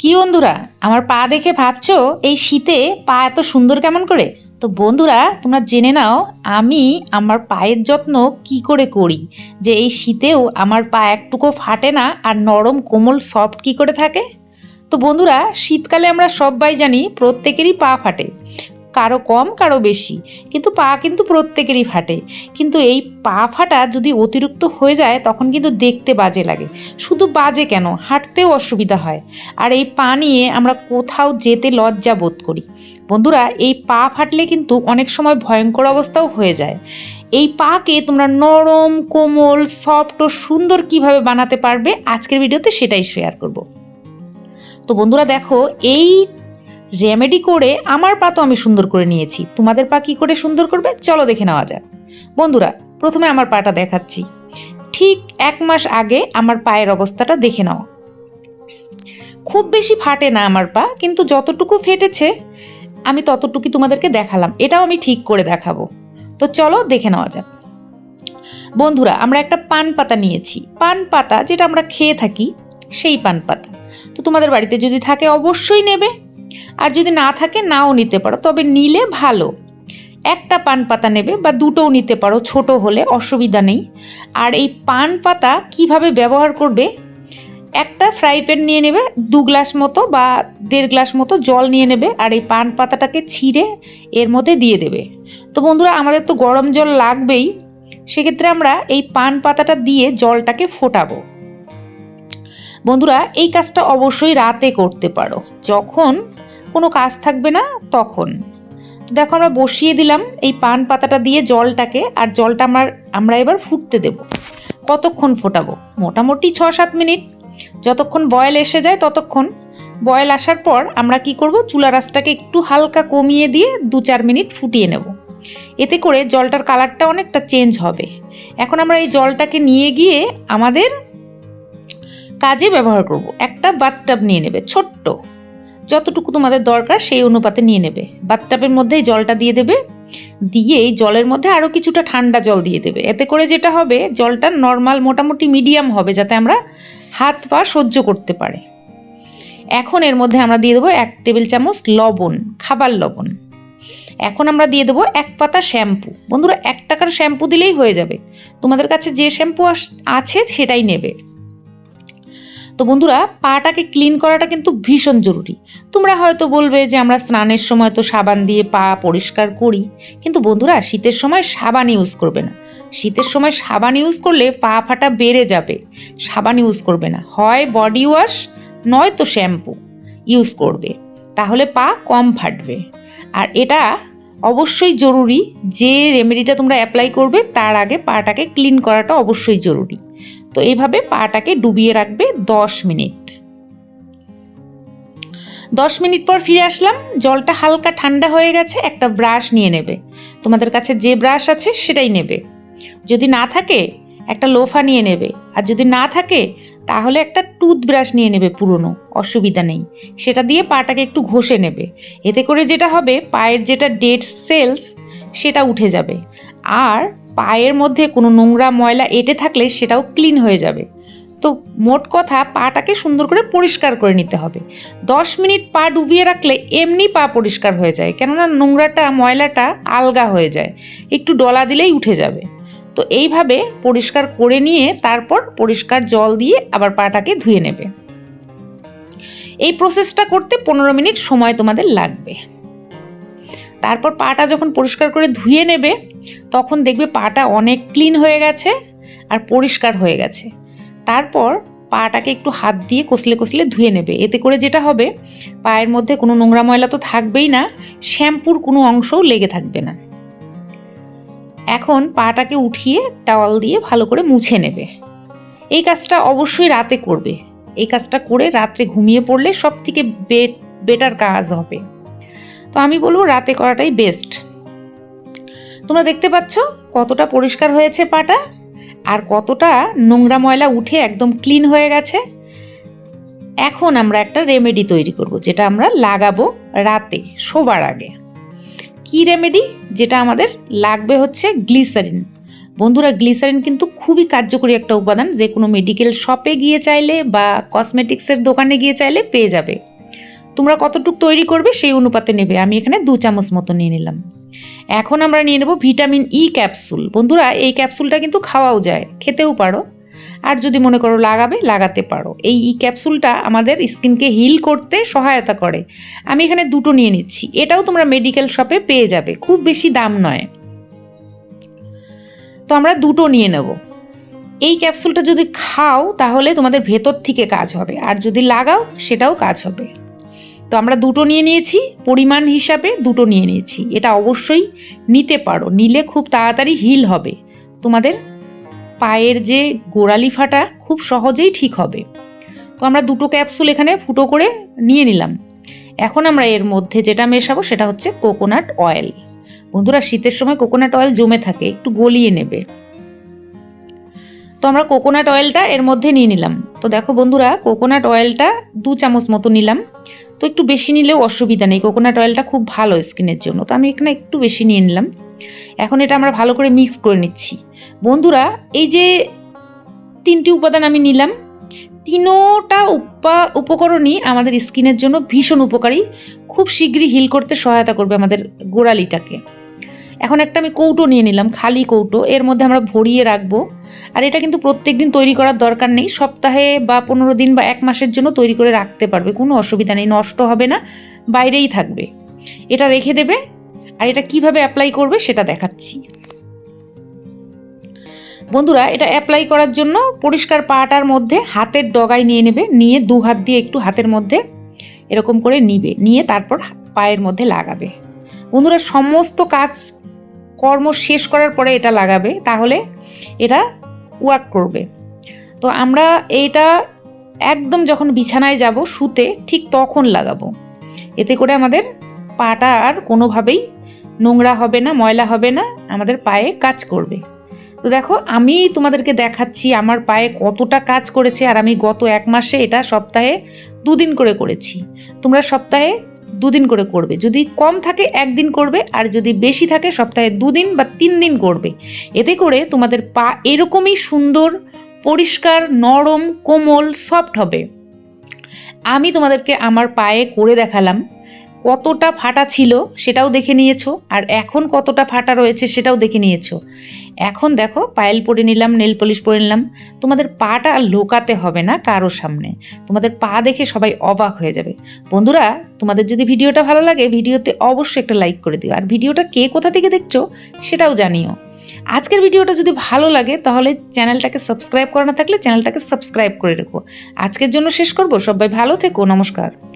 কি বন্ধুরা, আমার পা দেখে ভাবছ এই শীতে পা এত সুন্দর কেমন করে? তো বন্ধুরা, তোমরা জেনে নাও আমি আমার পায়ের যত্ন কি করে করি, যে এই শীতেও আমার পা একটুকু ফাটে না আর নরম, কোমল সফট কি করে থাকে? তো বন্ধুরা, শীতকালে আমরা সবাই জানি প্রত্যেকেরই পা ফাটে। কারও কম, কারও বেশি। কিন্তু পা কিন্তু প্রত্যেকেরই ফাটে। কিন্তু এই পা ফাটা যদি অতিরিক্ত হয়ে যায়, তখন কিন্তু দেখতে বাজে লাগে। শুধু বাজে কেন? হাঁটতেও অসুবিধা হয়। আর এই পা নিয়ে আমরা কোথাও যেতে লজ্জা বোধ করি। বন্ধুরা, এই পা ফাটলে কিন্তু অনেক সময় ভয়ঙ্কর অবস্থাও হয়ে যায়। এই পাকে তোমরা নরম, কোমল, সফট ও সুন্দর কীভাবে বানাতে পারবে, আজকের ভিডিওতে সেটাই শেয়ার করব। তো বন্ধুরা দেখো, এই রেমেডি করে আমার পা তো আমি সুন্দর করে নিয়েছি। তোমাদের পা কি করে সুন্দর করবে? চলো দেখে নেওয়া যাক। বন্ধুরা, প্রথমে আমার পাটা দেখাচ্ছি। ঠিক এক মাস আগে আমার পায়ের অবস্থাটা দেখে নাও। খুব বেশি ফাটে না আমার পা, কিন্তু যতটুকু ফেটেছে, আমি ততটুকু তোমাদেরকে দেখালাম। এটাও আমি ঠিক করে দেখাবো। তো চলো দেখে নেওয়া যাক। বন্ধুরা, আমরা একটা পান পাতা নিয়েছি। পান পাতা যেটা আমরা খেয়ে থাকি, সেই পান পাতা। তো তোমাদের বাড়িতে যদি থাকে, অবশ্যই নেবে। আর যদি না থাকে, নাও নিতে পারো, তবে নিলে ভালো। একটা পান পাতা নেবে বা দুটোও নিতে পারো, ছোট হলে অসুবিধা নেই। আর এই পান পাতা কীভাবে ব্যবহার করবে? একটা ফ্রাই প্যান নিয়ে নেবে, দু গ্লাস মতো বা দেড় গ্লাস মতো জল নিয়ে নেবে, আর এই পান পাতাটাকে ছিঁড়ে এর মধ্যে দিয়ে দেবে। তো বন্ধুরা, আমাদের তো গরম জল লাগবেই। সেক্ষেত্রে আমরা এই পান পাতাটা দিয়ে জলটাকে ফোটাবো। বন্ধুরা, এই কাজটা অবশ্যই রাতে করতে পারো। যখন কোনো কাজ থাকবে না তখন। দেখো আমরা বসিয়ে দিলাম এই পান পাতাটা দিয়ে জলটাকে, আর জলটা আমার, আমরা এবার ফুটতে দেব। কতক্ষণ ফোটাবো? মোটামুটি ছ সাত মিনিট। যতক্ষণ বয়েল এসে যায় ততক্ষণ। বয়েল আসার পর আমরা কি করব? চুলা রাসটাকে একটু হালকা কমিয়ে দিয়ে দু চার মিনিট ফুটিয়ে নেব। এতে করে জলটার কালারটা অনেকটা চেঞ্জ হবে। এখন আমরা এই জলটাকে নিয়ে গিয়ে আমাদের কাজে ব্যবহার করব। একটা বাথটাব নিয়ে নেবে, ছোট্ট। যতটুকু তোমাদের দরকার সেই অনুপাতে নিয়ে নেবে। বাথটাবের মধ্যে এই জলটা দিয়ে দেবে। দিয়ে জলের মধ্যে আরও কিছুটা ঠান্ডা জল দিয়ে দেবে। এতে করে যেটা হবে, জলটা নর্মাল মোটামুটি মিডিয়াম হবে, যাতে আমরা হাত পা সহ্য করতে পারে। এখন এর মধ্যে আমরা দিয়ে দেবো এক টেবিল চামচ লবণ, খাবার লবণ। এখন আমরা দিয়ে দেবো এক পাতা শ্যাম্পু। বন্ধুরা, এক টাকার শ্যাম্পু দিলেই হয়ে যাবে। তোমাদের কাছে যে শ্যাম্পু আছে সেটাই নেবে। তো বন্ধুরা, পাটাকে ক্লিন করাটা কিন্তু ভীষণ জরুরি। তোমরা হয়তো বলবে যে আমরা স্নানের সময় তো সাবান দিয়ে পা পরিষ্কার করি, কিন্তু বন্ধুরা, শীতের সময় সাবান ইউজ করবে না। শীতের সময় সাবান ইউজ করলে পা ফাটা বেড়ে যাবে। সাবান ইউজ করবে না। হয় বডি ওয়াশ নয় তো শ্যাম্পু ইউজ করবে। তাহলে পা কম ফাটবে। আর এটা অবশ্যই জরুরি, যে রেমেডিটা তোমরা অ্যাপ্লাই করবে, তার আগে পাটাকে ক্লিন করাটা অবশ্যই জরুরি। তো এইভাবে পাটাকে ডুবিয়ে রাখবে দশ মিনিট। দশ মিনিট পর ফিরে আসলাম, জলটা হালকা ঠান্ডা হয়ে গেছে, একটা ব্রাশ নিয়ে নেবে। তোমাদের কাছে যে ব্রাশ আছে সেটাই নেবে। যদি না থাকে, একটা লোফা নিয়ে নেবে। আর যদি না থাকে, তাহলে একটা টুথব্রাশ নিয়ে নেবে পুরনো, অসুবিধা নেই। সেটা দিয়ে পাটাকে একটু ঘষে নেবে। এতে করে যেটা হবে, পায়ের যেটা ডেড সেলস, সেটা উঠে যাবে। আর পায়ের মধ্যে কোনো নোংরা ময়লা এঁটে থাকলে সেটাও ক্লিন হয়ে যাবে। তো মোট কথা পাটাকে সুন্দর করে পরিষ্কার করে নিতে হবে। দশ মিনিট পা ডুবিয়ে রাখলে এমনি পা পরিষ্কার হয়ে যায়, কেননা নোংরাটা, ময়লাটা আলগা হয়ে যায়। একটু ডলা দিলেই উঠে যাবে। তো এইভাবে পরিষ্কার করে নিয়ে তারপর পরিষ্কার জল দিয়ে আবার পাটাকে ধুয়ে নেবে। এই প্রসেসটা করতে পনেরো মিনিট সময় তোমাদের লাগবে। তারপর পাটা যখন পরিষ্কার করে ধুয়ে নেবে, তখন দেখবে পাটা অনেক ক্লিন হয়ে গেছে আর পরিষ্কার হয়ে গেছে। তারপর পাটাকে একটু হাত দিয়ে কষলে কষলে ধুয়ে নেবে। এতে করে যেটা হবে, পায়ের মধ্যে কোনো নোংরা ময়লা তো থাকবেই না, শ্যাম্পুর কোনো অংশও লেগে থাকবে না। এখন পাটাকে উঠিয়ে টাওয়াল দিয়ে ভালো করে মুছে নেবে। এই কাজটা অবশ্যই রাতে করবে। এই কাজটা করে রাত্রে ঘুমিয়ে পড়লে সব থেকে বেটার কাজ হবে। তো আমি বলব রাতে করাটাই বেস্ট তোমরা দেখতে পাচ্ছ কতটা পরিষ্কার হয়েছে পাটা আর কতটা নোংরা ময়লা উঠে একদম ক্লিন হয়ে গেছে। এখন আমরা একটা রেমেডি তৈরি করব, যেটা আমরা লাগাবো রাতে, শোবার আগে। কি রেমেডি যেটা আমাদের লাগবে হচ্ছে গ্লিসারিন বন্ধুরা গ্লিসারিন কিন্তু খুবই কার্যকরী একটা উপাদান যে কোনো মেডিকেল শপে গিয়ে চাইলে বা কসমেটিক্সের দোকানে গিয়ে চাইলে পেয়ে যাবে। তোমরা কতটুকু তৈরি করবে সেই অনুপাতে নেবে। আমি এখানে দু চামচ মতো নিয়ে নিলাম। এখন আমরা নিয়ে নেব ভিটামিন ই ক্যাপসুল। বন্ধুরা, এই ক্যাপসুলটা কিন্তু খাওয়াও যায়, খেতেও পারো। আর যদি মনে করো লাগাবে, লাগাতে পারো। এই ই ক্যাপসুলটা আমাদের স্কিনকে হিল করতে সহায়তা করে। আমি এখানে দুটো নিয়ে নিচ্ছি। এটাও তোমরা মেডিকেল শপে পেয়ে যাবে, খুব বেশি দাম নয়। তো আমরা দুটো নিয়ে নেব। এই ক্যাপসুলটা যদি খাও, তাহলে তোমাদের ভেতর থেকে কাজ হবে। আর যদি লাগাও, সেটাও কাজ হবে। তো আমরা দুটো নিয়ে নিয়েছি, পরিমাণ হিসাবে দুটো নিয়ে নিয়েছি। এটা অবশ্যই নিতে পারো, নিলে খুব তাড়াতাড়ি হিল হবে। তোমাদের পায়ের যে গোড়ালি ফাটা খুব সহজেই ঠিক হবে। তো আমরা দুটো ক্যাপসুল এখানে ফুটো করে নিয়ে নিলাম। এখন আমরা এর মধ্যে যেটা মেশাবো সেটা হচ্ছে কোকোনাট অয়েল বন্ধুরা, শীতের সময় কোকোনাট অয়েল জমে থাকে, একটু গলিয়ে নেবে। তো আমরা কোকোনাট অয়েলটা এর মধ্যে নিয়ে নিলাম। তো দেখো বন্ধুরা কোকোনাট অয়েলটা দু চামচ মতো নিলাম। তো একটু বেশি নিলেও অসুবিধা নেই। কোকোনাট অয়েলটা খুব ভালো স্কিনের জন্য। তো আমি এখানে একটু বেশি নিয়ে নিলাম। এখন এটা আমরা ভালো করে মিক্স করে নিচ্ছি। বন্ধুরা, এই যে তিনটি উপাদান আমি নিলাম। তিনোটা উপা, উপকরণই আমাদের স্কিনের জন্য ভীষণ উপকারী। খুব শীঘ্রই হিল করতে সহায়তা করবে আমাদের গোড়ালিটাকে। এখন একটা আমি কৌটো নিয়ে নিলাম, খালি কৌটো। এর মধ্যে আমরা ভরিয়ে রাখব। আর এটা কিন্তু প্রত্যেক দিন তৈরি করার দরকার নেই। সপ্তাহে বা পনেরো দিন বা এক মাসের জন্য তৈরি করে রাখতে পারবে। কোনো অসুবিধা নেই, নষ্ট হবে না, বাইরেই থাকবে। এটা রেখে দেবে। আর এটা কীভাবে অ্যাপ্লাই করবে সেটা দেখাচ্ছি। বন্ধুরা, এটা অ্যাপ্লাই করার জন্য পরিষ্কার পাটার মধ্যে হাতের ডগায় নিয়ে নেবে। নিয়ে দু হাত দিয়ে একটু হাতের মধ্যে এরকম করে নিবে। নিয়ে তারপর পায়ের মধ্যে লাগাবে। বন্ধুরা, সমস্ত কাজ কর্ম শেষ করার পরে এটা লাগাবে, তাহলে এটা ওয়ার্ক করবে। তো আমরা এইটা একদম যখন বিছানায় যাব শুতে, ঠিক তখন লাগাবো। এতে করে আমাদের পাটা আর কোনোভাবেই নোংরা হবে না, ময়লা হবে না, আমাদের পায়ে কাজ করবে। তো দেখো, আমি তোমাদেরকে দেখাচ্ছি আমার পায়ে কতটা কাজ করেছে, আর আমি গত এক মাসে এটা সপ্তাহে দুদিন করে করেছি। তোমরা সপ্তাহে দুদিন করে করবে। যদি কম থাকে, একদিন করবে, আর যদি বেশি থাকে, সপ্তাহে দুদিন বা তিন দিন করবে। এতে করে তোমাদের পা এরকমই সুন্দর, পরিষ্কার, নরম, কোমল সফট হবে। আমি তোমাদেরকে আমার পায়ে করে দেখালাম। কতটা ফাটা ছিল সেটাও দেখে নিয়েছো, আর এখন কতটা ফাটা রয়েছে সেটাও দেখে নিয়েছো। এখন দেখো, পায়েল পরে নিলাম, নেল পলিশ পরে নিলাম। তোমাদের পাটা আর লোকাতে হবে না কারও সামনে। তোমাদের পা দেখে সবাই অবাক হয়ে যাবে। বন্ধুরা, তোমাদের যদি ভিডিওটা ভালো লাগে, ভিডিওতে অবশ্যই একটা লাইক করে দিও। আর ভিডিওটা কে কোথা থেকে দেখছ সেটাও জানিও। আজকের ভিডিওটা যদি ভালো লাগে, তাহলে চ্যানেলটাকে সাবস্ক্রাইব করা না থাকলে চ্যানেলটাকে সাবস্ক্রাইব করে রেখো। আজকের জন্য শেষ করব। সবাই ভালো থেকো। নমস্কার।